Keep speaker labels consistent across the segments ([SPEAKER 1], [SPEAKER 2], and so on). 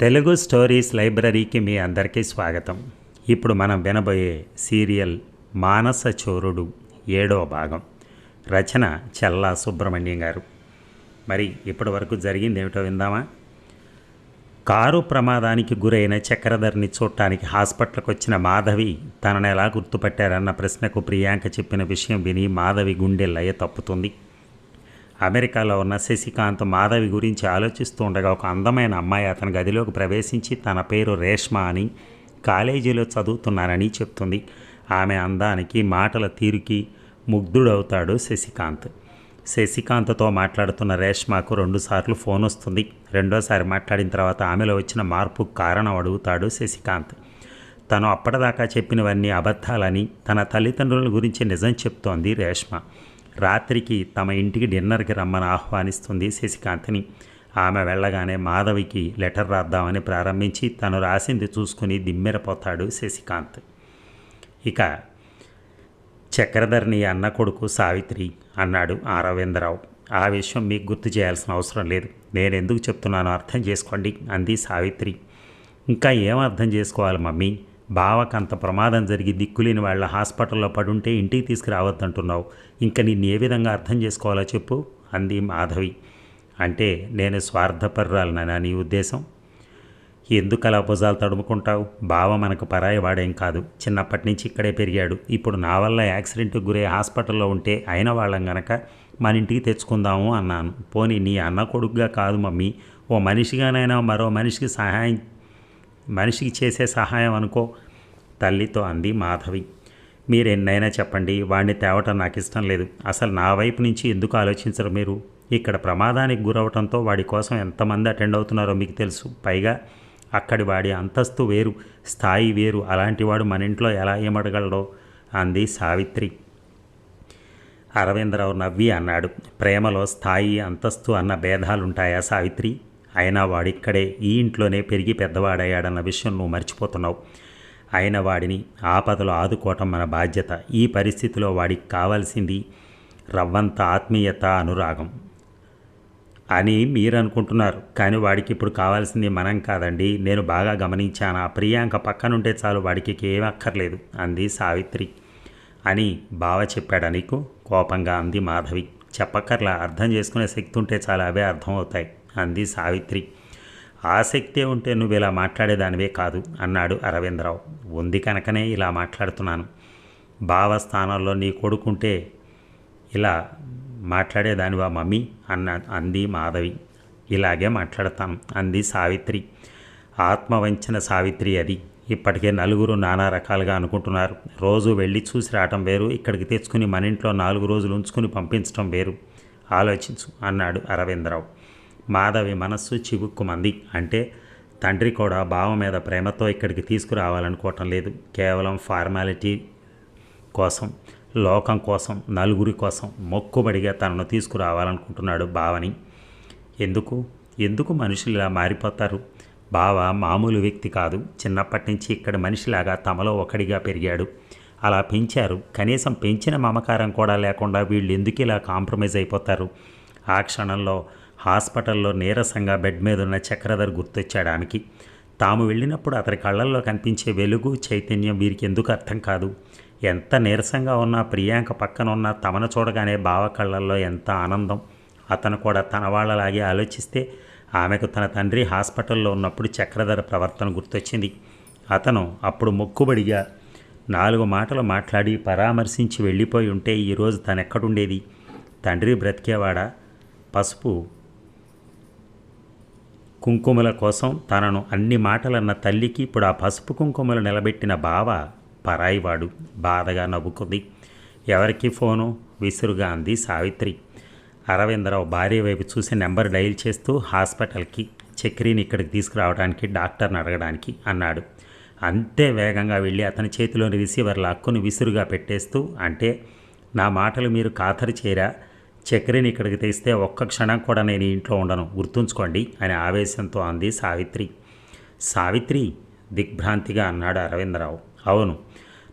[SPEAKER 1] Telugu stories లైబ్రరీకి మీ అందరికీ స్వాగతం. ఇప్పుడు మనం వినబోయే సీరియల్ మానస చోరుడు ఏడో భాగం. రచన చల్లా సుబ్రహ్మణ్యం గారు. మరి ఇప్పటి వరకు జరిగింది ఏమిటో విందామా? కారు ప్రమాదానికి గురైన చక్రధర్ని చూడటానికి హాస్పిటల్కి వచ్చిన మాధవి తనను ఎలా గుర్తుపట్టారన్న ప్రశ్నకు ప్రియాంక చెప్పిన విషయం విని మాధవి గుండె లయ తప్పుతుంది. అమెరికాలో ఉన్న శశికాంత్ మాధవి గురించి ఆలోచిస్తూ ఉండగా ఒక అందమైన అమ్మాయి అతని గదిలోకి ప్రవేశించి తన పేరు రేష్మ అని కాలేజీలో చదువుతున్నానని చెప్తుంది. ఆమె అందానికి మాటల తీరుకి ముగ్ధుడవుతాడు శశికాంత్. శశికాంత్తో మాట్లాడుతున్న రేష్మకు రెండుసార్లు ఫోన్ వస్తుంది. రెండోసారి మాట్లాడిన తర్వాత ఆమెలో వచ్చిన మార్పుకు కారణం అడుగుతాడు శశికాంత్. తను అప్పటిదాకా చెప్పినవన్నీ అబద్ధాలని తన తల్లిదండ్రుల గురించి నిజం చెప్తోంది రేష్మ. రాత్రికి తమ ఇంటికి డిన్నర్కి రమ్మని ఆహ్వానిస్తుంది శశికాంత్ని. ఆమె వెళ్ళగానే మాధవికి లెటర్ రాద్దామని ప్రారంభించి తను రాసింది చూసుకుని దిమ్మెరపోతాడు శశికాంత్. ఇక చక్రధర్ని అన్న కొడుకు సావిత్రి అన్నాడు ఆ ఆ విషయం మీకు గుర్తు చేయాల్సిన అవసరం లేదు. నేను ఎందుకు చెప్తున్నానో అర్థం చేసుకోండి అంది సావిత్రి. ఇంకా ఏం అర్థం చేసుకోవాలి మమ్మీ? బావకు అంత ప్రమాదం జరిగి దిక్కులేని వాళ్ళ హాస్పిటల్లో పడుంటే ఇంటికి తీసుకురావద్దంటున్నావు. ఇంకా నిన్ను ఏ విధంగా అర్థం చేసుకోవాలో చెప్పు అంది మాధవి. అంటే నేను స్వార్థపర్రాలనా నీ ఉద్దేశం? ఎందుకు అలా భుజాలు తడుముకుంటావు? బావ మనకు పరాయి వాడేం కాదు. చిన్నప్పటి నుంచి ఇక్కడే పెరిగాడు. ఇప్పుడు నా వల్ల యాక్సిడెంట్కి గురై హాస్పిటల్లో ఉంటే అయిన వాళ్ళం గనక మన ఇంటికి తెచ్చుకుందాము అన్నాను. పోనీ నీ అన్న కొడుకుగా కాదు మమ్మీ. ఓ మనిషిగానైనా మరో మనిషికి సహాయం మనిషికి చేసే సహాయం అనుకో. తల్లితో అంది మాధవి. మీరు ఎన్నైనా చెప్పండి వాడిని తేవటం నాకు ఇష్టం లేదు. అసలు నా వైపు నుంచి ఎందుకు ఆలోచించరు మీరు? ఇక్కడ ప్రమాదానికి గురవటంతో వాడి కోసం ఎంతమంది అటెండ్ అవుతున్నారో మీకు తెలుసు. పైగా అక్కడి వాడి అంతస్తు వేరు స్థాయి వేరు. అలాంటి వాడు మన ఇంట్లో ఎలా ఏమడగలడో అంది సావిత్రి. అరవిందరావు నవ్వి అన్నాడు. ప్రేమలో స్థాయి అంతస్తు అన్న భేదాలుంటాయా సావిత్రి? అయినా వాడిక్కడే ఈ ఇంట్లోనే పెరిగి పెద్దవాడయ్యాడన్న విషయం నువ్వు మర్చిపోతున్నావు. అయిన వాడిని ఆపదలో ఆదుకోవటం మన బాధ్యత. ఈ పరిస్థితిలో వాడికి కావాల్సింది రవ్వంత ఆత్మీయత అనురాగం. అని మీరు అనుకుంటున్నారు కానీ వాడికి ఇప్పుడు కావాల్సింది మనం కాదండి. నేను బాగా గమనించాను? ఆ ప్రియాంక పక్కనుంటే చాలు వాడికి ఏం అక్కర్లేదు అంది సావిత్రి. అని బావ చెప్పాడా నీకు? కోపంగా అంది మాధవి. చెప్పక్కర్లా. అర్థం చేసుకునే శక్తి ఉంటే చాలా అవే అర్థమవుతాయి. అంది సావిత్రి. ఆసక్తే ఉంటే నువ్వు ఇలా మాట్లాడేదానివే కాదు అన్నాడు అరవిందరావు. ఉంది కనుకనే ఇలా మాట్లాడుతున్నాను. బావ స్థానంలో నీ కొడుకుంటే ఇలా మాట్లాడేదానివా మమ్మీ? అన్న అంది మాధవి. ఇలాగే మాట్లాడతాను అంది సావిత్రి. ఆత్మవంచన సావిత్రి అది. ఇప్పటికే నలుగురు నానా రకాలుగా అనుకుంటున్నారు. రోజు వెళ్ళి చూసి రావటం వేరు ఇక్కడికి తెచ్చుకుని మన ఇంట్లో నాలుగు రోజులు ఉంచుకుని పంపించడం వేరు. ఆలోచించు అన్నాడు అరవిందరావు. మాధవి మనస్సు చివుక్కుమంది. అంటే తండ్రి కూడా బావ మీద ప్రేమతో ఇక్కడికి తీసుకురావాలనుకోవటం లేదు. కేవలం ఫార్మాలిటీ కోసం లోకం కోసం నలుగురి కోసం మొక్కుబడిగా తనను తీసుకురావాలనుకుంటున్నాడు బావని. ఎందుకు? ఎందుకు మనుషులు ఇలా మారిపోతారు? బావ మామూలు వ్యక్తి కాదు. చిన్నప్పటి నుంచి ఇక్కడ మనిషిలాగా తమలో ఒకడిగా పెరిగాడు. అలా పెంచారు. కనీసం పెంచిన మమకారం కూడా లేకుండా వీళ్ళు ఎందుకు ఇలా కాంప్రమైజ్ అయిపోతారు? ఆ క్షణంలో హాస్పిటల్లో నీరసంగా బెడ్ మీద ఉన్న చక్రధర్ గుర్తొచ్చాడు ఆమెకి తాము వెళ్ళినప్పుడు అతని కళ్ళల్లో కనిపించే వెలుగు చైతన్యం వీరికి ఎందుకు అర్థం కాదు. ఎంత నీరసంగా ఉన్నా ప్రియాంక పక్కన ఉన్న తమను చూడగానే బావ కళ్ళల్లో ఎంత ఆనందం. అతను కూడా తన వాళ్ళలాగే ఆలోచిస్తే ఆమెకు తన తండ్రి హాస్పిటల్లో ఉన్నప్పుడు చక్రధర ప్రవర్తన గుర్తొచ్చింది. అతను అప్పుడు మొక్కుబడిగా నాలుగు మాటలు మాట్లాడి పరామర్శించి వెళ్ళిపోయి ఉంటే ఈరోజు తనెక్కడుండేది? తండ్రి బ్రతికేవాడా? పసుపు కుంకుమల కోసం తనను అన్ని మాటలన్న తల్లికి ఇప్పుడు ఆ పసుపు కుంకుమలు నిలబెట్టిన బావ పరాయివాడు. బాధగా నవ్వుకుంది. ఎవరికి ఫోను? విసురుగా అంది సావిత్రి. అరవిందరావు భార్య వైపు చూసి నెంబర్ డైల్ చేస్తూ హాస్పిటల్కి చక్రీని ఇక్కడికి తీసుకురావడానికి డాక్టర్ని అడగడానికి అన్నాడు. అంతే వేగంగా వెళ్ళి అతని చేతిలోని రిసీవర్ లాక్కుని విసురుగా పెట్టేస్తూ అంటే నా మాటలు మీరు ఖాతరు చేరా చక్రిని ఇక్కడికి తెస్తే ఒక్క క్షణం కూడా నేను ఇంట్లో ఉండను. గుర్తుంచుకోండి అని ఆవేశంతో అంది సావిత్రి. సావిత్రి దిగ్భ్రాంతిగా అన్నాడు అరవిందరావు. అవును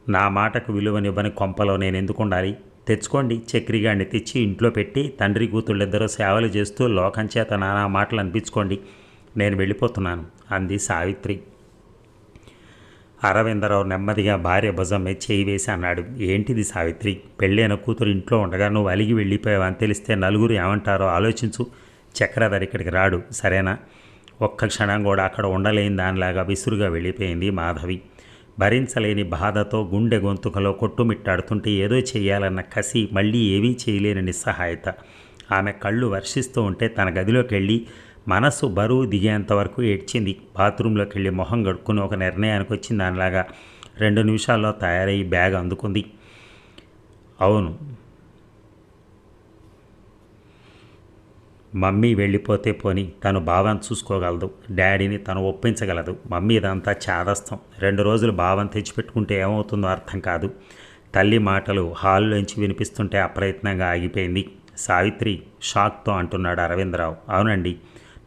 [SPEAKER 1] నా మాటకు విలువనివ్వని కొంపలో నేను ఎందుకు ఉండాలి తెచ్చుకోండి చక్రిగాడిని తెచ్చి ఇంట్లో పెట్టి తండ్రి కూతుళ్ళిద్దరూ సేవలు చేస్తూ లోకం చేత నానా మాటలు అనిపించుకోండి నేను వెళ్ళిపోతున్నాను అంది సావిత్రి. అరవిందరావు నెమ్మదిగా భార్య భుజం మీద చేయి వేసి అన్నాడు. ఏంటిది సావిత్రి? పెళ్ళైన కూతురు ఇంట్లో ఉండగా నువ్వు అలిగి వెళ్ళిపోయావని తెలిస్తే నలుగురు ఏమంటారో ఆలోచించు. చక్రధర్ ఇక్కడికి రాడు. సరేనా? ఒక్క క్షణం కూడా అక్కడ ఉండలేని దానిలాగా విసురుగా వెళ్ళిపోయింది మాధవి. భరించలేని బాధతో గుండె గొంతుకలో కొట్టుమిట్టాడుతుంటే ఏదో చేయాలన్న కసి మళ్ళీ ఏమీ చేయలేని నిస్సహాయత. ఆమె కళ్ళు వర్షిస్తూ ఉంటే తన గదిలోకి వెళ్ళి మనసు బరువు దిగేంత వరకు ఏడ్చింది. బాత్రూంలోకి వెళ్ళి మొహం గడుక్కుని ఒక నిర్ణయానికి వచ్చింది. దానిలాగా రెండు నిమిషాల్లో తయారయ్యి బ్యాగ్ అందుకుంది. అవును. మమ్మీ వెళ్ళిపోతే పోని. తను బావని చూసుకోగలదు. డాడీని తను ఒప్పించగలదు. మమ్మీ ఇదంతా చాదస్తం. రెండు రోజులు బావని తెచ్చిపెట్టుకుంటే ఏమవుతుందో అర్థం కాదు. తల్లి మాటలు హాల్లోంచి వినిపిస్తుంటే అప్రయత్నంగా ఆగిపోయింది. సావిత్రి షాక్తో అంటున్నాడు అరవిందరావు. అవునండి.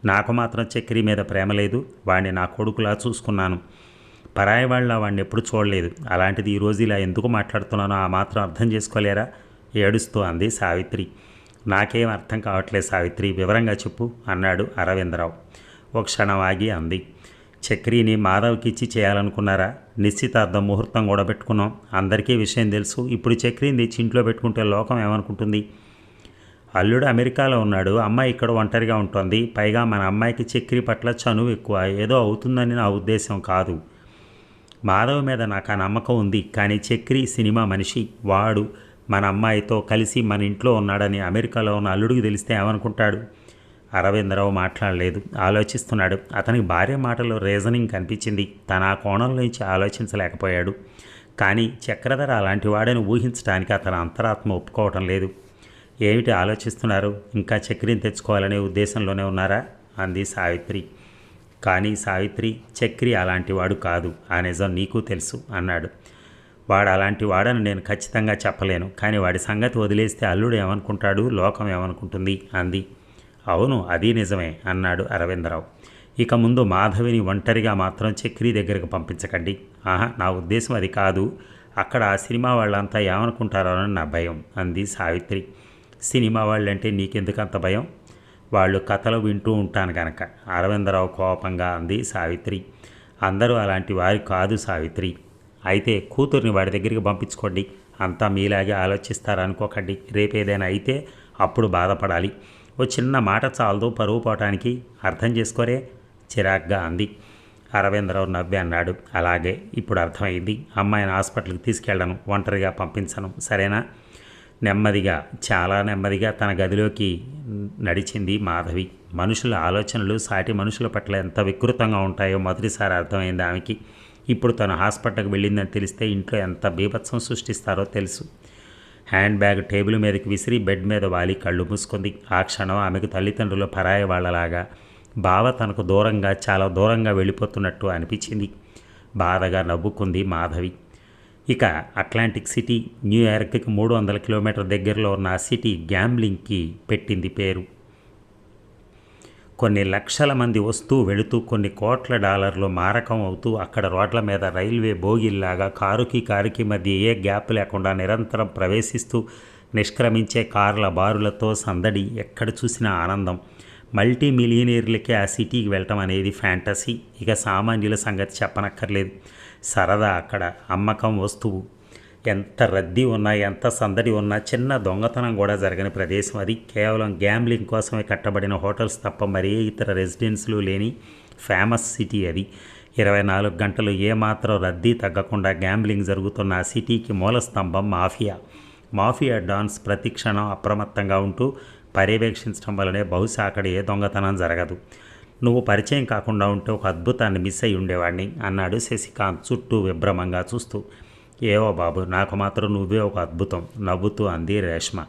[SPEAKER 1] నాకు మాత్రం చక్రి మీద ప్రేమ లేదు. వాడిని నా కొడుకులా చూసుకున్నాను. పరాయి వాళ్ళ వాడిని ఎప్పుడు చూడలేదు. అలాంటిది ఈరోజు ఇలా ఎందుకు మాట్లాడుతున్నానో ఆ మాత్రం అర్థం చేసుకోలేరా? ఏడుస్తూ అంది సావిత్రి. నాకేం అర్థం కావట్లేదు సావిత్రి. వివరంగా చెప్పు అన్నాడు అరవిందరావు. ఒక క్షణం ఆగి అంది. చక్రీని మాధవ్కి ఇచ్చి చేయాలనుకున్నారా? నిశ్చితార్థం ముహూర్తం కూడా పెట్టుకున్నాం. అందరికీ విషయం తెలుసు. ఇప్పుడు చక్రీని తెచ్చి ఇంట్లో పెట్టుకుంటే లోకం ఏమనుకుంటుంది? అల్లుడు అమెరికాలో ఉన్నాడు. అమ్మాయి ఇక్కడ ఒంటరిగా ఉంటుంది. పైగా మన అమ్మాయికి చక్రి పట్ల చనువు ఎక్కువ. ఏదో అవుతుందని నా ఉద్దేశం కాదు. మాధవ్ మీద నాకు ఆ నమ్మకం ఉంది. కానీ చక్రి సినిమా మనిషి. వాడు మన అమ్మాయితో కలిసి మన ఇంట్లో ఉన్నాడని అమెరికాలో ఉన్న అల్లుడికి తెలిస్తే ఏమనుకుంటాడు? అరవిందరావు మాట్లాడలేదు. ఆలోచిస్తున్నాడు. అతనికి భార్య మాటలో రీజనింగ్ కనిపించింది. తన ఆ కోణం నుంచి ఆలోచించలేకపోయాడు. కానీ చక్రధర అలాంటి వాడని ఊహించడానికి అతని అంతరాత్మ ఒప్పుకోవటం లేదు. ఏమిటి ఆలోచిస్తున్నారు? ఇంకా చక్రిని తెచ్చుకోవాలనే ఉద్దేశంలోనే ఉన్నారా? అంది సావిత్రి. కానీ సావిత్రి చక్రి అలాంటి వాడు కాదు. ఆ నిజం నీకు తెలుసు అన్నాడు. వాడు అలాంటి వాడని నేను ఖచ్చితంగా చెప్పలేను. కానీ వాడి సంగతి వదిలేస్తే అల్లుడు ఏమనుకుంటాడు? లోకం ఏమనుకుంటుంది? అంది. అవును అది నిజమే అన్నాడు అరవిందరావు. ఇక ముందు మాధవిని ఒంటరిగా మాత్రం చక్రి దగ్గరకు పంపించకండి. ఆహా నా ఉద్దేశం అది కాదు. అక్కడ ఆ సినిమా వాళ్ళంతా ఏమనుకుంటారో అని నా భయం అంది సావిత్రి. సినిమా వాళ్ళంటే నీకెందుకు అంత భయం? వాళ్ళు కథలు వింటూ ఉంటాను కనుక అరవిందరావు కోపంగా అంది సావిత్రి. అందరూ అలాంటి వారి కాదు సావిత్రి. అయితే కూతుర్ని వాడి దగ్గరికి పంపించుకోండి. అంతా మీలాగే ఆలోచిస్తారనుకోకండి రేపేదైనా అయితే అప్పుడు బాధపడాలి. ఓ చిన్న మాట చాలదు పరువు పోవటానికి. అర్థం చేసుకోరే? చిరాగ్గా అంది. అరవిందరావు నవ్వి అన్నాడు. అలాగే ఇప్పుడు అర్థమైంది. అమ్మాయిని హాస్పిటల్కి తీసుకెళ్ళను. ఒంటరిగా పంపించను. సరేనా? నెమ్మదిగా చాలా నెమ్మదిగా తన గదిలోకి నడిచింది మాధవి. మనుషుల ఆలోచనలు సాటి మనుషుల పట్ల ఎంత వికృతంగా ఉంటాయో మొదటిసారి అర్థమైంది ఆమెకి. ఇప్పుడు తను హాస్పిటల్కి వెళ్ళిందని తెలిస్తే ఇంట్లో ఎంత బీభత్సం సృష్టిస్తారో తెలుసు. హ్యాండ్ బ్యాగ్ టేబుల్ మీదకి విసిరి బెడ్ మీద వాలి కళ్ళు మూసుకుంది. ఆ క్షణం ఆమెకు తల్లిదండ్రులు పరాయి వాళ్ళలాగా బావ తనకు దూరంగా చాలా దూరంగా వెళ్ళిపోతున్నట్టు అనిపించింది. బాధగా నవ్వుకుంది మాధవి. ఇక అట్లాంటిక్ సిటీ న్యూయార్క్కి మూడు వందల కిలోమీటర్ దగ్గరలో ఉన్న ఆ సిటీ గ్యాంబ్లింగ్కి పెట్టింది పేరు. కొన్ని లక్షల మంది వస్తూ వెళుతూ కొన్ని కోట్ల డాలర్లు మారకం అవుతూ అక్కడ రోడ్ల మీద రైల్వే బోగిల్లాగా కారుకి కారుకి మధ్య ఏ గ్యాప్ లేకుండా నిరంతరం ప్రవేశిస్తూ నిష్క్రమించే కార్ల బారులతో సందడి ఎక్కడ చూసినా ఆనందం. మల్టీ మిలియనీర్లకే ఆ సిటీకి వెళ్ళటం అనేది ఫ్యాంటసీ. ఇక సామాన్యుల సంగతి చెప్పనక్కర్లేదు. సరదా అక్కడ అమ్మకం వస్తువు. ఎంత రద్దీ ఉన్నా ఎంత సందడి ఉన్నా చిన్న దొంగతనం కూడా జరగని ప్రదేశం. అది కేవలం గ్యాంబ్లింగ్ కోసమే కట్టబడిన హోటల్స్ తప్ప మరే ఇతర రెసిడెన్స్లు లేని ఫేమస్ సిటీ అది. ఇరవై నాలుగు గంటలు ఏమాత్రం రద్దీ తగ్గకుండా గ్యాంబ్లింగ్ జరుగుతున్న ఆ సిటీకి మూల స్తంభం మాఫియా. మాఫియా డాన్స్ ప్రతిక్షణం అప్రమత్తంగా ఉంటూ పర్యవేక్షించడం వల్లనే బహుశా అక్కడ ఏ దొంగతనం జరగదు. నువ్వు పరిచయం కాకుండా ఉంటే ఒక అద్భుతాన్ని మిస్ అయి ఉండేవాడిని అన్నాడు శశికాంత్ చుట్టూ విభ్రమంగా చూస్తూ. ఏవో బాబు నాకు మాత్రం నువ్వే ఒక అద్భుతం నవ్వుతూ అంది రేష్మ.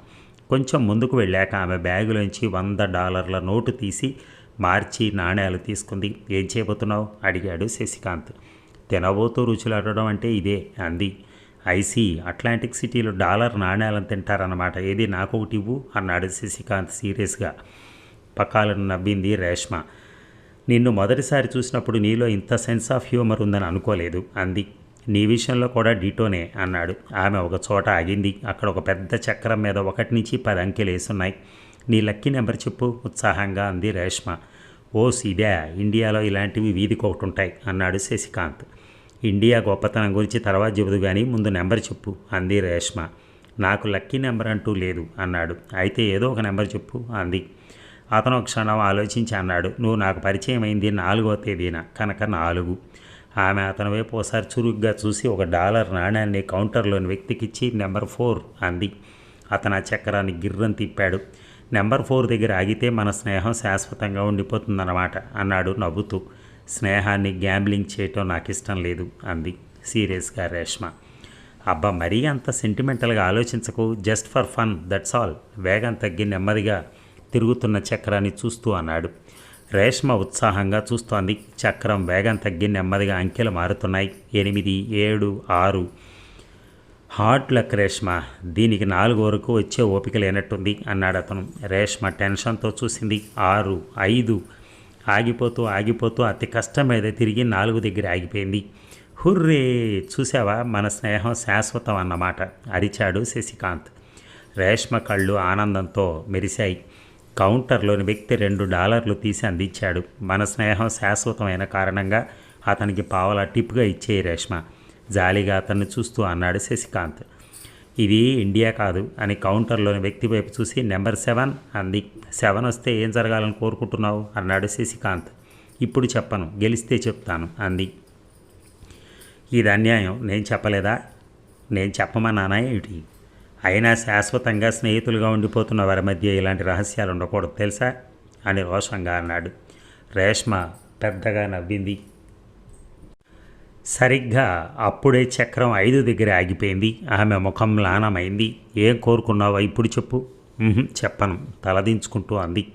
[SPEAKER 1] కొంచెం ముందుకు వెళ్ళాక ఆమె బ్యాగులోంచి వంద డాలర్ల నోటు తీసి మార్చి నాణేలు తీసుకుంది. ఏం చేయబోతున్నావు? అడిగాడు శశికాంత్. తినబోతూ రుచులాడడం అంటే ఇదే అంది. ఐసీ అట్లాంటిక్ సిటీలో డాలర్ నాణేలను తింటారన్నమాట. ఏది నాకు ఒకటి ఇవ్వు అన్నాడు శశికాంత్ సీరియస్గా. పకాలను నవ్వింది రేష్మ. నిన్ను మొదటిసారి చూసినప్పుడు నీలో ఇంత సెన్స్ ఆఫ్ హ్యూమర్ ఉందని అనుకోలేదు అంది. నీ విషయంలో కూడా డీటోనే అన్నాడు. ఆమె ఒక చోట ఆగింది. అక్కడ ఒక పెద్ద చక్రం మీద ఒకటి నుంచి పది అంకెలు వేసున్నాయి. నీ లక్కీ నెంబర్ చెప్పు ఉత్సాహంగా అంది రేష్మ. ఓస్ ఇదే ఇండియాలో ఇలాంటివి వీధికి ఒకటి ఉంటాయి అన్నాడు శశికాంత్. ఇండియా గొప్పతనం గురించి తర్వాత చెబుదు కానీ ముందు నెంబర్ చెప్పు అంది రేష్మ. నాకు లక్కీ నెంబర్ అంటూ లేదు అన్నాడు. అయితే ఏదో ఒక నెంబర్ చెప్పు అంది. అతను క్షణం ఆలోచించి అన్నాడు నువ్వు నాకు పరిచయం అయింది నాలుగో తేదీన కనుక నాలుగు. ఆమె అతని వైపు ఒకసారి చురుగ్గా చూసి ఒక డాలర్ నాణ్యాన్ని కౌంటర్లోని వ్యక్తికిచ్చి నెంబర్ ఫోర్ అంది. అతను ఆ చక్రాన్ని గిర్రం తిప్పాడు. నెంబర్ ఫోర్ దగ్గర ఆగితే మన స్నేహం శాశ్వతంగా ఉండిపోతుందన్నమాట అన్నాడు నవ్వుతూ. స్నేహాన్ని గ్యాంబ్లింగ్ చేయటం నాకు ఇష్టం లేదు అంది సీరియస్గా రేష్మ. అబ్బా మరీ అంత సెంటిమెంటల్గా ఆలోచించకు just for fun that's all. వేగం తగ్గి నెమ్మదిగా తిరుగుతున్న చక్రాన్ని చూస్తూ అన్నాడు. రేష్మ ఉత్సాహంగా చూస్తోంది. చక్రం వేగం తగ్గి నెమ్మదిగా అంకెలు మారుతున్నాయి. ఎనిమిది ఏడు ఆరు. హార్ట్ లక్ రేష్మ దీనికి నాలుగు వరకు వచ్చే ఓపిక లేనట్టుంది అన్నాడు అతను. రేష్మ టెన్షన్తో చూసింది. ఆరు ఐదు. ఆగిపోతూ ఆగిపోతూ అతి కష్టం మీద తిరిగి నాలుగు దగ్గర ఆగిపోయింది. హుర్రే! చూసావా మన స్నేహం శాశ్వతం అన్నమాట అరిచాడు శశికాంత్. రేష్మ కళ్ళు ఆనందంతో మెరిశాయి. కౌంటర్లోని వ్యక్తి రెండు డాలర్లు తీసి అందించాడు. మన స్నేహం శాశ్వతమైన కారణంగా అతనికి పావలా టిప్గా ఇచ్చేయి రేష్మ. జాలిగా అతన్ని చూస్తూ అన్నాడు శశికాంత్. ఇది ఇండియా కాదు అని కౌంటర్లోని వ్యక్తి వైపు చూసి నెంబర్ సెవెన్ అంది. సెవెన్ వస్తే ఏం జరగాలని కోరుకుంటున్నావు? అన్నాడు శశికాంత్. ఇప్పుడు చెప్పను గెలిస్తే చెప్తాను అంది. ఇది అన్యాయం నేను చెప్పలేదా? నేను చెప్పమన్నానా ఏమిటి అయినా శాశ్వతంగా స్నేహితులుగా ఉండిపోతున్న వారి మధ్య ఇలాంటి రహస్యాలు ఉండకూడదు తెలుసా? అని రోషంగా అన్నాడు. రేష్మ పెద్దగా నవ్వింది. సరిగ్గా అప్పుడే చక్రం ఐదు దగ్గర ఆగిపోయింది. ఆమె ముఖం లానమైంది ఏం కోరుకున్నావో ఇప్పుడు చెప్పు. చెప్పను తలదించుకుంటూ అంది.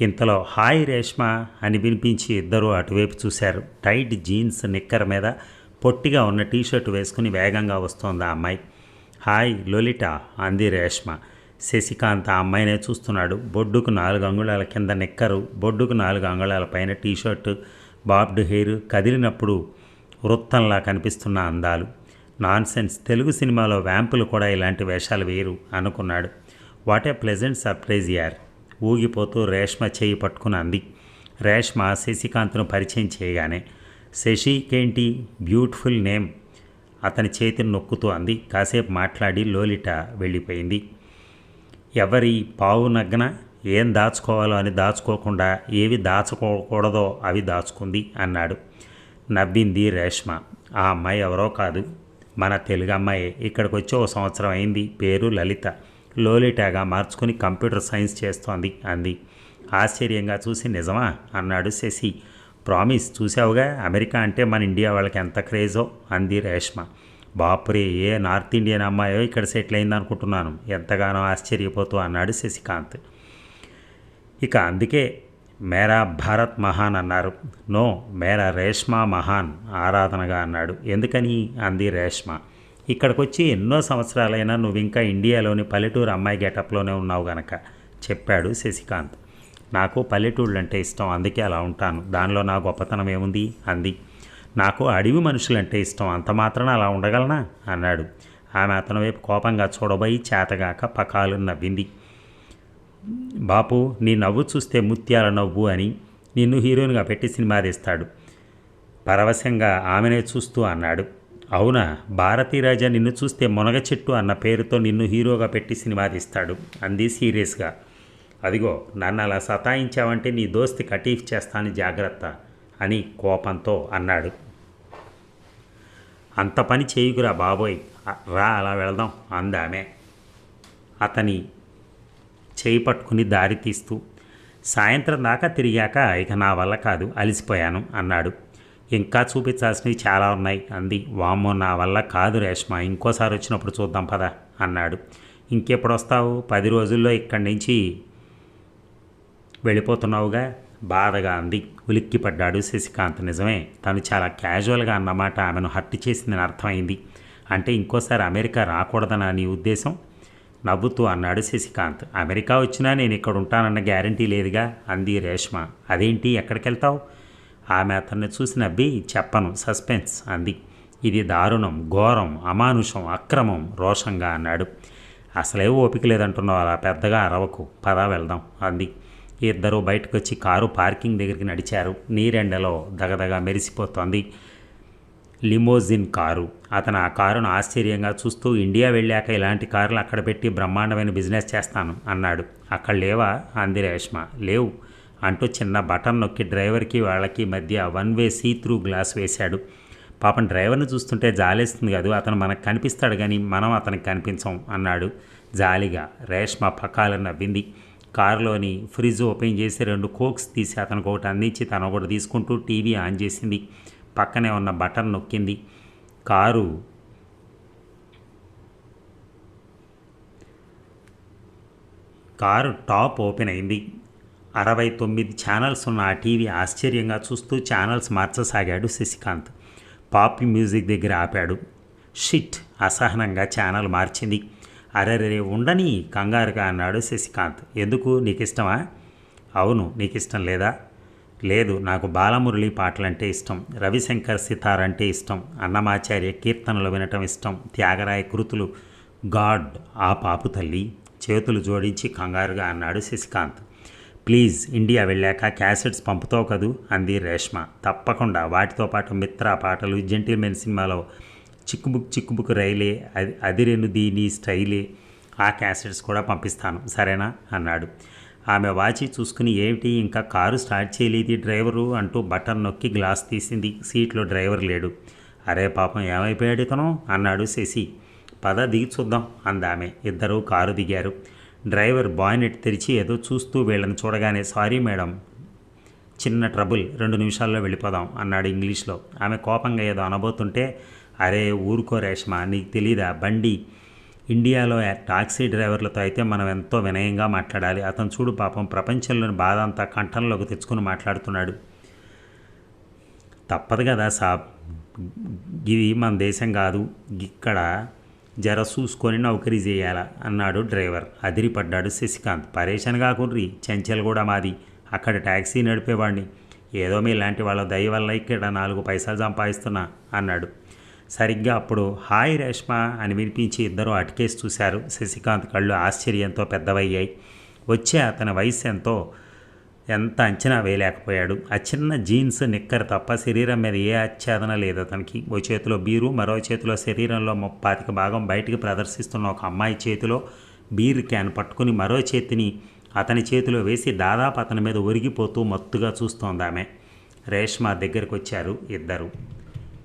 [SPEAKER 1] ఇంతలో హాయ్ రేష్మ అని వినిపించి ఇద్దరూ అటువైపు చూశారు. టైట్ జీన్స్ నిక్కర్ మీద పొట్టిగా ఉన్న టీషర్ట్ వేసుకుని వేగంగా వస్తోంది ఆ అమ్మాయి. హాయ్ లొలిట అంది రేష్మ. శశికాంత్ ఆ అమ్మాయినే చూస్తున్నాడు. బొడ్డుకు నాలుగు అంగుళాల కింద నిక్కరు బొడ్డుకు నాలుగు అంగుళాల పైన టీషర్టు బాబ్డ్ హెయిర్ కదిలినప్పుడు వృత్తంలా కనిపిస్తున్న అందాలు. నాన్సెన్స్ తెలుగు సినిమాలో వ్యాంపులు కూడా ఇలాంటి వేషాలు వేయరు అనుకున్నాడు. వాట్ ఏ ప్లెజెంట్ సర్ప్రైజ్ యార్! ఊగిపోతూ రేష్మ చేయి పట్టుకుని అంది రేష్మ శశికాంత్ను పరిచయం చేయగానే శశికేంటి? Beautiful name. అతని చేతిని నొక్కుతూ అంది. కాసేపు మాట్లాడి లోలిట వెళ్ళిపోయింది. ఎవరి పావు నగ్గన ఏం దాచుకోవాలో అని దాచుకోకుండా ఏవి దాచుకోకూడదో అవి దాచుకుంది అన్నాడు. నవ్వింది రేష్మ. ఆ అమ్మాయి ఎవరో కాదు. మన తెలుగు అమ్మాయి. ఇక్కడికి వచ్చి ఓ సంవత్సరం అయింది. పేరు లలిత. లోలిటాగా మార్చుకుని కంప్యూటర్ సైన్స్ చేస్తోంది అంది. ఆశ్చర్యంగా చూసి నిజమా? అన్నాడు శశి. ప్రామిస్ చూసావుగా? అమెరికా అంటే మన ఇండియా వాళ్ళకి ఎంత క్రేజో? అంది రేష్మ. బాపురే ఏ నార్త్ ఇండియన్ అమ్మాయో ఇక్కడ సెటిల్ అయింది అనుకుంటున్నాను. ఎంతగానో ఆశ్చర్యపోతూ అన్నాడు శశికాంత్. ఇక అందుకే మేరా భారత్ మహాన్ అన్నారు. నో మేరా రేష్మా మహాన్ ఆరాధనగా అన్నాడు. ఎందుకని? అంది రేష్మ. ఇక్కడికొచ్చి ఎన్నో సంవత్సరాలైనా నువ్వు ఇంకా ఇండియాలోని పల్లెటూరు అమ్మాయి గెటప్లోనే ఉన్నావు గనక చెప్పాడు శశికాంత్. నాకు పల్లెటూళ్ళంటే ఇష్టం అందుకే అలా ఉంటాను. దానిలో నా గొప్పతనం ఏముంది? అంది. నాకు అడవి మనుషులంటే ఇష్టం అంత మాత్రాన అలా ఉండగలనా? అన్నాడు. ఆమె అతని వైపు కోపంగా చూడబోయి చేతగాక పకాలు నవ్వింది. బాపు నీ నవ్వు చూస్తే ముత్యాల నవ్వు అని నిన్ను హీరోయిన్గా పెట్టి సినిమా తీస్తాడు. పరవశంగా ఆమెనే చూస్తూ అన్నాడు. అవునా? భారతీరాజా నిన్ను చూస్తే మునగ చెట్టు అన్న పేరుతో నిన్ను హీరోగా పెట్టి సినిమా తీస్తాడు అంది సీరియస్గా. అదిగో నన్ను అలా సతాయించావంటే నీ దోస్తి కటీఫ్ చేస్తాను జాగ్రత్త అని కోపంతో అన్నాడు. అంత పని చేయుకురా బాబోయ్ రా అలా వెళదాం అందామే. అతని చేయి పట్టుకుని దారి తీస్తూ సాయంత్రం దాకా తిరిగాక ఇక నా వల్ల కాదు అలసిపోయాను అన్నాడు. ఇంకా చూపించాల్సినవి చాలా ఉన్నాయి అంది. వామ్మో నా వల్ల కాదు రేష్మ ఇంకోసారి వచ్చినప్పుడు చూద్దాం పద అన్నాడు. ఇంకెప్పుడు వస్తావు? పది రోజుల్లో ఇక్కడి నుంచి వెళ్ళిపోతున్నావుగా? బాధగా అంది. ఉలిక్కిపడ్డాడు శశికాంత్. నిజమే తను చాలా క్యాజువల్గా అన్నమాట. ఆమెను హర్ట్ చేసిందని అర్థమైంది. అంటే ఇంకోసారి అమెరికా రాకూడదనా నీ ఉద్దేశం? నవ్వుతూ అన్నాడు శశికాంత్. అమెరికా వచ్చినా నేను ఇక్కడ ఉంటానన్న గ్యారంటీ లేదుగా అంది రేష్మ. అదేంటి ఎక్కడికి వెళ్తావు ఆమె అతన్ని చూసి నవ్వి చెప్పను సస్పెన్స్ అంది. ఇది దారుణం ఘోరం అమానుషం అక్రమం రోషంగా అన్నాడు. అసలే ఓపిక లేదంటున్నావు అలా పెద్దగా అరవకు. పదా వెళ్దాం అంది. ఇద్దరు బయటకు వచ్చి కారు పార్కింగ్ దగ్గరికి నడిచారు. నీరెండలో దగదగా మెరిసిపోతోంది లిమోజిన్ కారు. అతను ఆ కారును ఆశ్చర్యంగా చూస్తూ ఇండియా వెళ్ళాక ఇలాంటి కార్లు అక్కడ పెట్టి బ్రహ్మాండమైన బిజినెస్ చేస్తాను అన్నాడు. అక్కడ లేవా? అంది రేష్మ. లేవు అంటూ చిన్న బటన్ నొక్కి డ్రైవర్కి వాళ్ళకి మధ్య one way see through glass వేశాడు. పాపం డ్రైవర్ని చూస్తుంటే జాలేస్తుంది కాదు అతను మనకు కనిపిస్తాడు కానీ మనం అతనికి కనిపించం అన్నాడు జాలిగా. రేష్మ పక్కాల నవ్వింది. కారులోని ఫ్రిడ్జ్ ఓపెన్ చేసి రెండు కోక్స్ తీసి అతనికి ఒకటి అందించి తను ఒకటి తీసుకుంటూ టీవీ ఆన్ చేసింది. పక్కనే ఉన్న బటన్ నొక్కింది. కారు కారు టాప్ ఓపెన్ అయింది. అరవై తొమ్మిది ఛానల్స్ ఉన్న ఆ టీవీ ఆశ్చర్యంగా చూస్తూ ఛానల్స్ మార్చసాగాడు శశికాంత్. పాప్ మ్యూజిక్ దగ్గర ఆపాడు. షిట్! అసహనంగా ఛానల్ మార్చింది. అరెరే ఉండని కంగారుగా అన్నాడు శశికాంత్. ఎందుకు? నీకు ఇష్టమా అవును నీకు ఇష్టం లేదా? లేదు నాకు బాలమురళి పాటలంటే ఇష్టం రవిశంకర్ సితార్ అంటే ఇష్టం అన్నమాచార్య కీర్తనలు వినటం ఇష్టం త్యాగరాయ కృతులు గాడ్ ఆ పాపు తల్లి చేతులు జోడించి కంగారుగా అన్నాడు శశికాంత్. ప్లీజ్ ఇండియా వెళ్ళాక క్యాసెట్స్ పంపుతావు కదూ? అంది రేష్మ. తప్పకుండా వాటితో పాటు మిత్ర పాటలు జెంటిల్మెన్ సినిమాలో చిక్కుబుక్ చిక్కుబుక్ రైలే అది అదిరెను దీని స్టైలే ఆ క్యాసెట్స్ కూడా పంపిస్తాను సరేనా? అన్నాడు. ఆమె వాచి చూసుకుని ఏమిటి ఇంకా కారు స్టార్ట్ చేయలేదు డ్రైవరు అంటూ బటన్ నొక్కి గ్లాస్ తీసింది. సీట్లో డ్రైవర్ లేడు. అరే పాపం ఏమైపోయాడు ఇతను? అన్నాడు శశి. పద దిగి చూద్దాం అందామె. ఇద్దరూ కారు దిగారు. డ్రైవర్ బాయినెట్ తెరిచి ఏదో చూస్తూ వీళ్ళని చూడగానే సారీ మేడం చిన్న ట్రబుల్ రెండు నిమిషాల్లో వెళ్ళిపోదాం అన్నాడు ఇంగ్లీష్లో. ఆమె కోపంగా ఏదో అనబోతుంటే అరే ఊరుకో రేష్మా నీకు తెలీదా? బండి. ఇండియాలో టాక్సీ డ్రైవర్లతో అయితే మనం ఎంతో వినయంగా మాట్లాడాలి. అతను చూడు పాపం ప్రపంచంలోని బాధ అంతా కంఠంలోకి తెచ్చుకుని మాట్లాడుతున్నాడు. తప్పదు కదా సాబ్. ఇది మన దేశం కాదు. ఇక్కడ జర చూసుకొని నౌకరీ చేయాల? అన్నాడు డ్రైవర్. అదిరిపడ్డాడు శశికాంత్. పరేషాన్ కాకుండ్రి చెంచల్ కూడా మాది. అక్కడ ట్యాక్సీ నడిపేవాడిని ఏదో మీ లాంటి వాళ్ళ దయ వల్ల ఇక్కడ నాలుగు పైసలు సంపాదిస్తున్నా అన్నాడు. సరిగ్గా అప్పుడు హాయ్ రేష్మ అని వినిపించి ఇద్దరు అటుకేసి చూశారు. శశికాంత్ కళ్ళు ఆశ్చర్యంతో పెద్దవయ్యాయి. వచ్చే అతని వయసు ఎంతో ఎంత అంచనా వేయలేకపోయాడు. ఆ చిన్న జీన్స్ నిక్కర్ తప్ప శరీరం మీద ఏ ఆచ్ఛాదన లేదు అతనికి. ఓ చేతిలో బీరు మరో చేతిలో శరీరంలో ముప్పాతిక భాగం బయటికి ప్రదర్శిస్తున్న ఒక అమ్మాయి చేతిలో బీర్ క్యాన్ పట్టుకుని మరో చేతిని అతని చేతిలో వేసి దాదాపు అతని మీద ఒరిగిపోతూ మత్తుగా చూస్తోంది ఆమె. రేష్మ దగ్గరకు వచ్చారు ఇద్దరు.